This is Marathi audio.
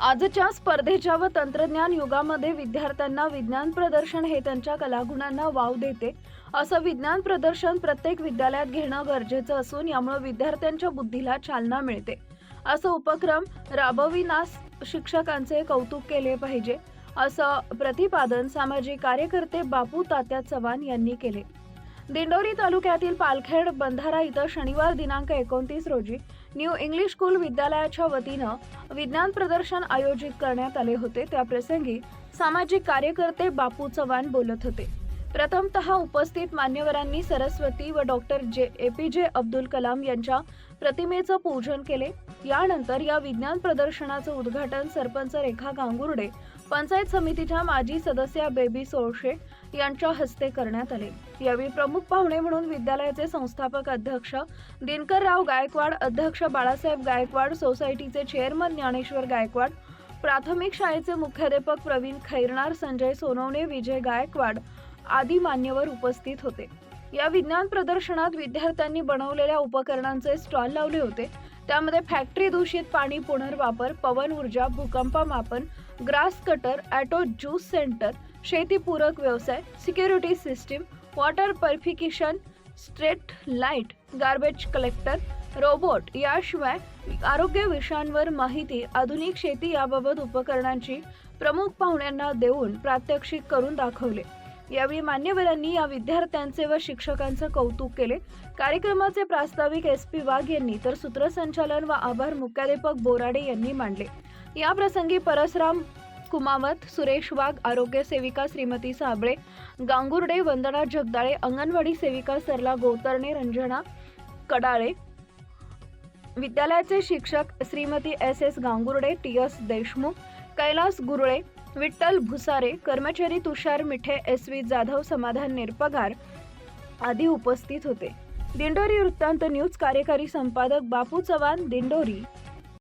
आजच्या स्पर्धेच्या व तंत्रज्ञान युगामध्ये विद्यार्थ्यांना विज्ञान प्रदर्शन हे त्यांच्या कलागुणांना वाव देते. असं विज्ञान प्रदर्शन प्रत्येक विद्यालयात घेणं गरजेचं असून यामुळे विद्यार्थ्यांच्या बुद्धीला चालना मिळते. असं उपक्रम राबविनास शिक्षकांचे कौतुक केले पाहिजे. असं प्रतिपादन सामाजिक कार्यकर्ते बापू तात्या चव्हाण यांनी केले. दिंडोरी तालुक्यातील पालखेड बंधारा इथं शनिवार दिनांक एकोणतीस रोजी न्यू इंग्लिश स्कूल विद्यालयाच्या वतीनं विज्ञान प्रदर्शन आयोजित करण्यात आले होते. त्याप्रसंगी सामाजिक कार्यकर्ते बापू चव्हाण बोलत होते. प्रथमतः उपस्थित मान्यवरांनी सरस्वती व डॉक्टर जे ए पी जे अब्दुल कलाम यांच्या प्रतिमेचं पूजन केले. यानंतर या विज्ञान प्रदर्शनाचं उद्घाटन सरपंच रेखा गांगुर्डे पंचायत समितीच्या माजी सदस्या बेबी सोळशे यांच्या हस्ते करण्यात आले. यावेळी प्रमुख पाहुणे म्हणून विद्यालयाचे संस्थापक अध्यक्ष दिनकरराव गायकवाड अध्यक्ष बाळासाहेब गायकवाड सोसायटीचे चेअरमन ज्ञानेश्वर गायकवाड प्राथमिक शाळेचे मुख्याध्यापक प्रवीण खैरनार संजय सोनवणे विजय गायकवाड आदी मान्यवर उपस्थित होते. या विज्ञान प्रदर्शनात विद्यार्थ्यांनी बनवलेल्या उपकरणांचे स्टॉल लावले होते. त्यामध्ये फॅक्टरी दूषित पाणी पुनर्वापर पवन ऊर्जा भूकंप मापन grass cutter auto juice centre शेतीपूरक व्यवसाय security system water purification street light garbage collector robot याशिवाय आरोग्य विषयांवर माहिती आधुनिक शेती याबाबत उपकरणांची प्रमुख पाहुण्यांना देऊन प्रात्यक्षिक करून दाखवले. यावेळी मान्यवरांनी या विद्यार्थ्यांचे व शिक्षकांचं कौतुक केले. कार्यक्रमाचे प्रास्ताविक एस पी वाघ यांनी तर सूत्रसंचालन व आभार मुख्याध्यापक बोराडे यांनी मांडले. या प्रसंगी परसराम कुमावत सुरेश वाघ आरोग्य सेविका श्रीमती साबळे गांगुर्डे वंदना जगदाळे अंगणवाडी सेविका सरला गोतरणे रंजना कडाळे विद्यालयाचे शिक्षक Shrimati S S Gangurde T S Deshmukh Kailas Gurale Vitthal Bhusare कर्मचारी तुषार मिठे एस व्ही जाधव समाधान निरपगार आदी उपस्थित होते. दिंडोरी वृत्तांत न्यूज कार्यकारी संपादक बापू चव्हाण दिंडोरी